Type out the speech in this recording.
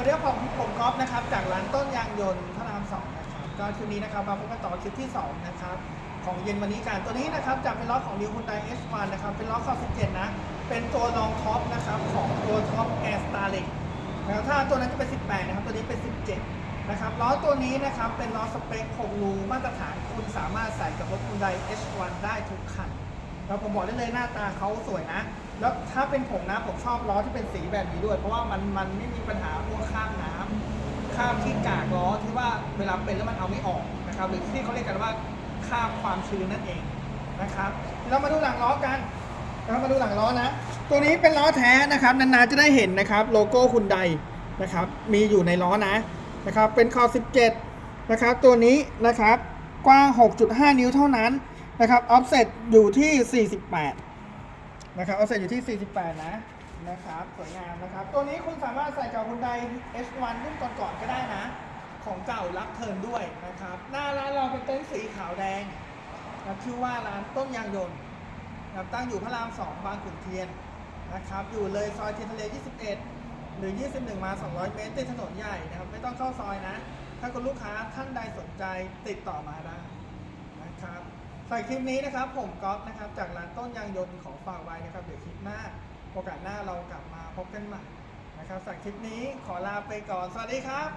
วัสดีครับผมผมก๊อฟนะครับ จากร้านต้นยางยนต์พระรามสองนะครับก็คืนนี้นะครับมาพบกันต่อคลิปที่สองนะครับของเย็นวันนี้กันตัวนี้นะครับจะเป็นล้อของ New Hyundai H1 นะครับเป็นล้อข้อบ17 นะ เป็นตัวรองท็อปนะครับของตัวท็อป Air Starlet นะครับถ้าตัวนั้นจะเป็น 18 นะครับ ตัวนี้เป็น 17 นะครับล้อตัวนี้นะครับเป็นล้อสเปค6รูมาตรฐานคุณสามารถใส่กับรถ Hyundai H1 ได้ทุกคัน แล้วผมบอกได้เลยหน้าตาเขาสวยนะ แล้วถ้าเป็นผมนะผมชอบล้อที่เป็นสีแบบนี้ด้วย เพราะว่ามันมันไม่มีปัญหาพวกข้ามน้ำข้ามที่กากล้อที่ว่าเวลาเป็นแล้วมันเอาไม่ออกนะครับหรือที่เขาเรียกกันว่าข้ามความชื้นนั่นเองนะครับเรามาดูหลังล้อกันเรามาดูหลังล้อนะ ตัวนี้เป็นล้อแท้นะครับนานๆจะได้เห็นนะครับโลโก้คุณใดนะครับมีอยู่ในล้อนะนะครับเป็นคอ17นะครับตัวนี้นะครับกว้าง 6.5 นิ้วเท่านั้น นะครับออฟเซ็ตอยู่ที่ 48 นะครับเอาเสร็จอยู่ที่ 48 นะนะครับสวยงามนะครับ ตัวนี้คุณสามารถใส่กับ Hyundai H1 รุ่นก่อนๆก็ได้นะ ของเก่ารับเทิร์นด้วยนะครับ หน้าร้านเราเป็นเต็นท์สีขาวแดงนะชื่อว่าร้านต้นยางยนต์นะครับตั้งอยู่พระราม 2 บางขุนเทียนนะครับ อยู่เลยซอยเทียนทะเล 21 หรือ 21 มา 200 เมตรติดถนนใหญ่นะครับ ไม่ต้องเข้าซอยนะ ถ้าคุณลูกค้าท่านใดสนใจติดต่อมาได้นะครับ ใส่คลิปนี้นะครับ ผมก๊อฟนะครับ จากร้านต้นยางยนต์ของฝากไว้นะครับ เดี๋ยวคลิปหน้าโอกาสหน้าเรากลับมาพบกันใหม่นะครับใส่คลิปนี้ขอลาไปก่อน สวัสดีครับ